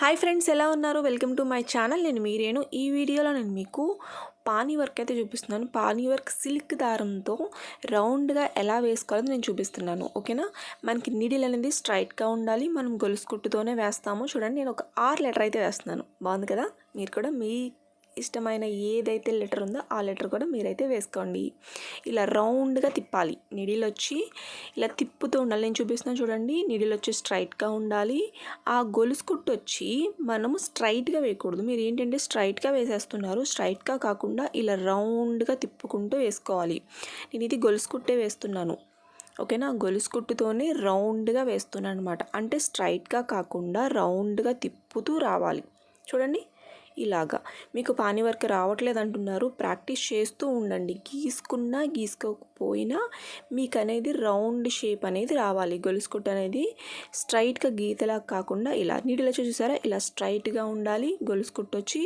Hi friends ఎలా ఉన్నారు? Welcome to my channel. నేను మీరేను ఈ వీడియోలో నేను మీకు పానీ వర్క్ అయితే చూపిస్తున్నాను. పానీ వర్క్ సిల్క్ దారంతో రౌండ్గా ఎలా వేసుకోవాలో నేను చూపిస్తున్నాను. ఓకేనా? మనకి నీడిల్ అనేది స్ట్రైట్గా ఉండాలి. మనం గొలుసు కుట్టుతోనే వేస్తాము. చూడండి నేను ఒక ఆరు లెటర్ అయితే వేస్తున్నాను. బాగుంది కదా? మీరు కూడా మీ ఇష్టమైన ఏదైతే లెటర్ ఉందో ఆ లెటర్ కూడా మీరైతే వేసుకోండి. ఇలా రౌండ్గా తిప్పాలి. నిడిలు వచ్చి ఇలా తిప్పుతూ ఉండాలి. నేను చూపిస్తున్నాను చూడండి. నిడిలు వచ్చి స్ట్రైట్గా ఉండాలి. ఆ గొలుసు కుట్టు వచ్చి మనము స్ట్రైట్గా వేయకూడదు. మీరు ఏంటంటే స్ట్రైట్గా వేసేస్తున్నారు. స్ట్రైట్గా కాకుండా ఇలా రౌండ్గా తిప్పుకుంటూ వేసుకోవాలి. నేను ఇది గొలుసు కుట్టే వేస్తున్నాను. ఓకేనా? గొలుసు కుట్టుతోనే రౌండ్గా వేస్తున్నాను అనమాట అంటే స్ట్రైట్గా కాకుండా రౌండ్గా తిప్పుతూ రావాలి. చూడండి. ఇలాగా. మీకు పానీ వర్క్ రావట్లేదు అంటున్నారు ప్రాక్టీస్ చేస్తూ ఉండండి. గీసుకున్నా పోయినా మీకు అనేది రౌండ్ షేప్ అనేది రావాలి. గొలుసుకుట్ట అనేది స్ట్రైట్గా గీతలా కాకుండా ఇలా నీటిలో చూసారా? ఇలా స్ట్రైట్గా ఉండాలి. గొలుసుకుట్టు వచ్చి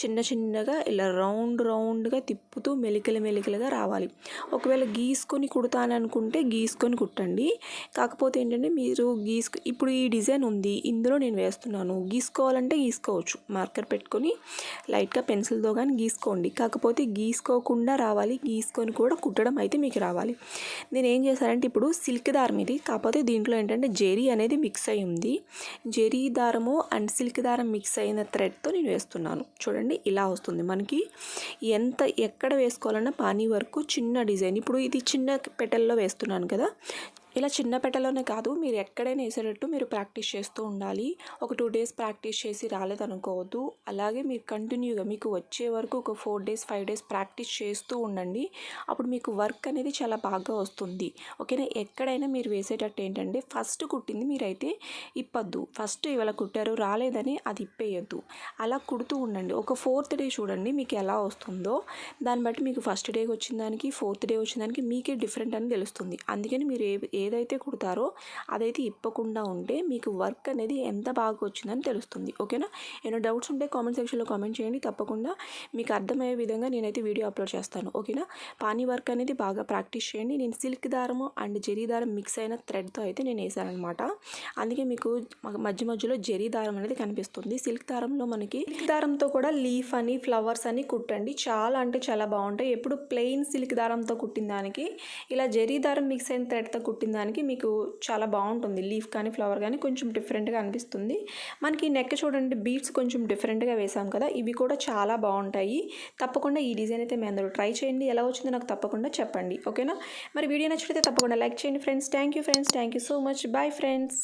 చిన్న చిన్నగా ఇలా రౌండ్ రౌండ్గా తిప్పుతూ మెలికలు మెలికలుగా రావాలి. ఒకవేళ గీసుకొని కుడతాననుకుంటే గీసుకొని కుట్టండి. కాకపోతే ఏంటంటే మీరు గీసుకు ఇప్పుడు ఈ డిజైన్ ఉంది. ఇందులో నేను వేస్తున్నాను. గీసుకోవాలంటే గీసుకోవచ్చు. మార్కర్ పెట్టుకొని లైట్గా పెన్సిల్తో కానీ గీసుకోండి. కాకపోతే గీసుకోకుండా రావాలి. గీసుకొని కూడా కుట్టడం అయితే మీకు రావాలి. నేను ఏం చేశానంటే ఇప్పుడు సిల్క్ దారం ఇది. కాకపోతే దీంట్లో ఏంటంటే జెరీ అనేది మిక్స్ అయి ఉంది. జెరీ దారము అండ్ సిల్క్ దారం మిక్స్ అయిన థ్రెడ్తో నేను వేస్తున్నాను. చూడండి ఇలా వస్తుంది. మనకి ఎంత ఎక్కడ వేసుకోవాలన్నా పానీ వరకు చిన్న డిజైన్. ఇప్పుడు ఇది చిన్న పెటల్లో వేస్తున్నాను కదా. ఇలా చిన్న పెట్టలోనే కాదు మీరు ఎక్కడైనా వేసేటట్టు మీరు ప్రాక్టీస్ చేస్తూ ఉండాలి. ఒక టూ డేస్ ప్రాక్టీస్ చేసి రాలేదనుకోవద్దు. అలాగే మీరు కంటిన్యూగా మీకు వచ్చే వరకు ఒక four days five days practice చేస్తూ ఉండండి. అప్పుడు మీకు వర్క్ అనేది చాలా బాగా వస్తుంది. ఓకేనా? ఎక్కడైనా మీరు వేసేటట్టు ఏంటంటే ఫస్ట్ కుట్టింది మీరైతే ఇప్పద్దు. ఫస్ట్ ఇవాళ కుట్టారు రాలేదని అది ఇప్పేయద్దు. అలా కుడుతూ ఉండండి. ఒక ఫోర్త్ డే చూడండి మీకు ఎలా వస్తుందో. దాన్ని బట్టి మీకు ఫస్ట్ డేకి వచ్చిన దానికి ఫోర్త్ డే వచ్చిన దానికి మీకే డిఫరెంట్ అని తెలుస్తుంది. అందుకని మీరు ఏ ఏదైతే కుడతారో అదైతే ఇప్పకుండా ఉంటే మీకు వర్క్ అనేది ఎంత బాగా వచ్చిందని తెలుస్తుంది. ఓకేనా? ఏమైనా డౌట్స్ ఉంటే కామెంట్ సెక్షన్లో కామెంట్ చేయండి. తప్పకుండా మీకు అర్థమయ్యే విధంగా నేనైతే వీడియో అప్లోడ్ చేస్తాను. ఓకేనా? పానీ వర్క్ అనేది బాగా ప్రాక్టీస్ చేయండి. నేను సిల్క్ దారము అండ్ జెరీ దారం మిక్స్ అయిన థ్రెడ్తో అయితే నేను వేసానమాట అందుకే మీకు మధ్య మధ్యలో జరీ దారం అనేది కనిపిస్తుంది. సిల్క్ దారంలో మనకి సిల్క్ దారంతో కూడా లీఫ్ అని ఫ్లవర్స్ అని కుట్టండి. చాలా అంటే చాలా బాగుంటాయి. ఎప్పుడు ప్లెయిన్ సిల్క్ దారంతో కుట్టిన దానికి ఇలా జరీ దారం మిక్స్ అయిన థ్రెడ్తో కుట్టిన దానికి మీకు చాలా బాగుంటుంది. లీఫ్ కానీ ఫ్లవర్ కానీ కొంచెం డిఫరెంట్గా అనిపిస్తుంది. మనకి నెక్ చూడండి బీట్స్ కొంచెం డిఫరెంట్గా వేసాం కదా ఇవి కూడా చాలా బాగుంటాయి. తప్పకుండా ఈ డిజైన్ అయితే మీ అందరూ ట్రై చేయండి. ఎలా వచ్చిందో నాకు తప్పకుండా చెప్పండి. ఓకేనా? మరి వీడియో నచ్చితే తప్పకుండా లైక్ చేయండి friends. Thank you friends. Thank you so much. Bye friends.